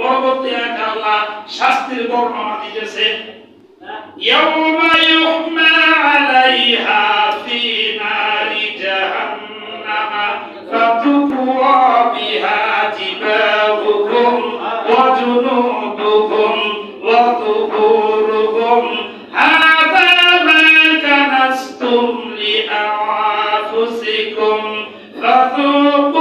পরবর্তী আয়াত আল্লাহ শাস্তির বর্ণনা দিতেছে হ্যাঁ? ইয়াউমা আলাইহা ফি নারি ফাতুকুয়া বিহা জিবাহুহুম ওয়া জুনুবুহুম ওয়া তুহুরুহুম। হাযা মা কানাস্তুম লিআনফুসিকুম ফাতুকু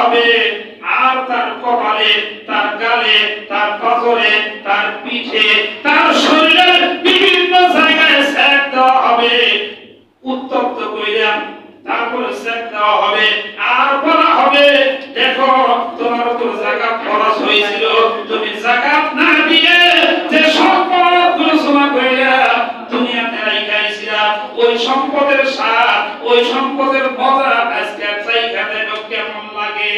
হবে, আর তার কপালে, তার গালে, তার পাথরে, তার পিঠে, তার শরীরের বিভিন্ন জায়গায় সেট দেওয়া হবে। উত্তপ্ত কইরা তারপরে সেট দেওয়া হবে, আর হবে, দেখো, তোমার উপর জাকাত খরচ হয়েছিল। তুমি জাকাত না দিয়ে যে সম্পদ কইরা দুনিয়াতে ওই সম্পদের স্বাদ, ওই সম্পদের মজা আজকে চাইখা দেখো কেমন লাগে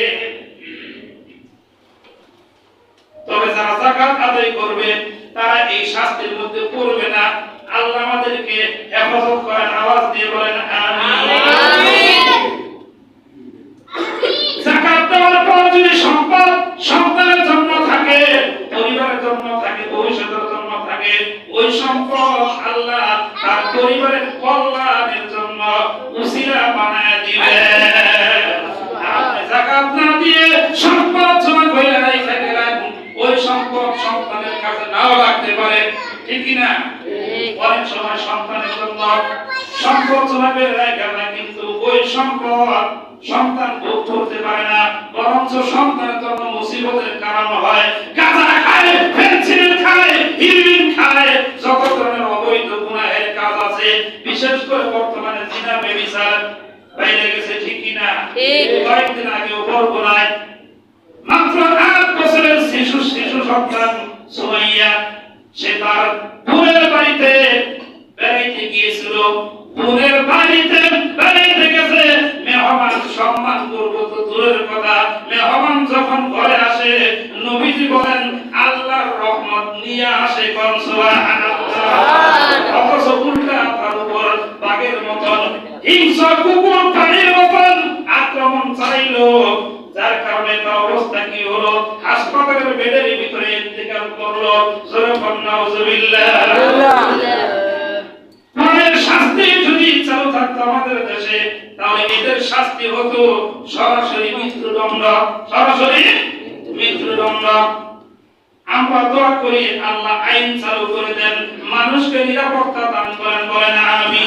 তবে যারা জাকাত আদায় করবে, তারা এই শাস্তির মধ্যে পড়বে না। আল্লাহ আমাদেরকে হেফাজত করেন আওয়াজ দিয়ে বলেন, আমিন। জাকাত দেওয়ার পর যদি সম্পদ, সন্তানের জন্য থাকে, পরিবারের জন্য থাকে, ভবিষ্যতের জন্য থাকে, ওই সম্পদ আল্লাহ তার পরিবারের কল্যাণের অনেক সময় সন্তানের জন্য। সম্পদ করে না কিন্তু ওই সম্পদ সন্তান ভোগ করতে পারে না। বরঞ্চ সন্তানের জন্য মুসিবতের কারণ হয়। গাঁজা খায় পেন্সিল খায় হিরোইন খায়। যত ধরনের অবৈধ গুনাহের কাজ আছে বিশেষ করে বর্তমানে জিনা বেবিচার বাইরে গেছে ঠিক কিনা কয়েকদিন আগে বরগুনায় মাত্র আট বছরের শিশু শিশু সন্তান সুমাইয়া সে তার নিয়ে আসে কোন অথচ উল্টা তার উপর বাঘের মতন হিংস্র কুকুর প্রাণীর মতন আক্রমণ চাইলো যার কারণে তার অবস্থা কি হলো? হাসপাতালের বেডের ভিতরে ইন্তেকাল করল জোরে কন্যা মানের শাস্তি যদি চালু থাকতো আমাদের দেশে তাহলে এদের শাস্তি হতো সরাসরি মৃত্যুদণ্ড সরাসরি মৃত্যুদণ্ড। আমরা দোয়া করি আল্লাহ আইন চালু করে দেন মানুষকে নিরাপত্তা দান করেন বলেন আমি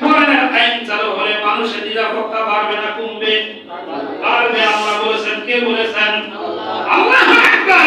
কোরআনের আইন চালু হলে মানুষের নিরাপত্তা বাড়বে না কমবে। বাড়বে আল্লাহ বলেছেন কে বলেছেন? আল্লাহ। আকবার।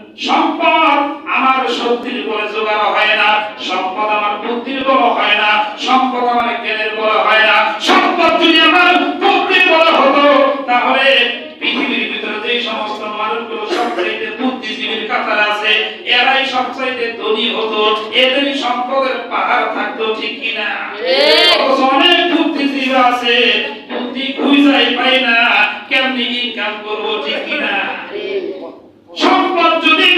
সম্পদ আমার শক্তির বলে জোগাড় হয় না সম্পদ আমার বুদ্ধির বলে হয় না সম্পদ আমার জ্ঞানের বলে হয় না সম্পদ যদি আমার বুদ্ধির বলে হতো তাহলে পৃথিবীর ভিতরে যে সমস্ত মানুষগুলো সবচাইতে বুদ্ধিজীবীর কাতারে আছে এরাই সবচাইতে ধনী হতো এদেরই সম্পদের পাহাড় থাকতো ঠিক কিনা। অনেক বুদ্ধিজীবী আছে বুদ্ধি খুঁজাই পাই না কেমনি ইনকাম করব ঠিক কিনা সম্পদ যদি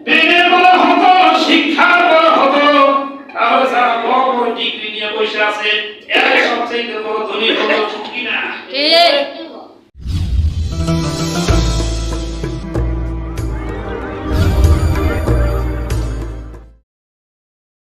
ব্রেনের বড় হতো শিক্ষার বড় হতো। তাহলে আছে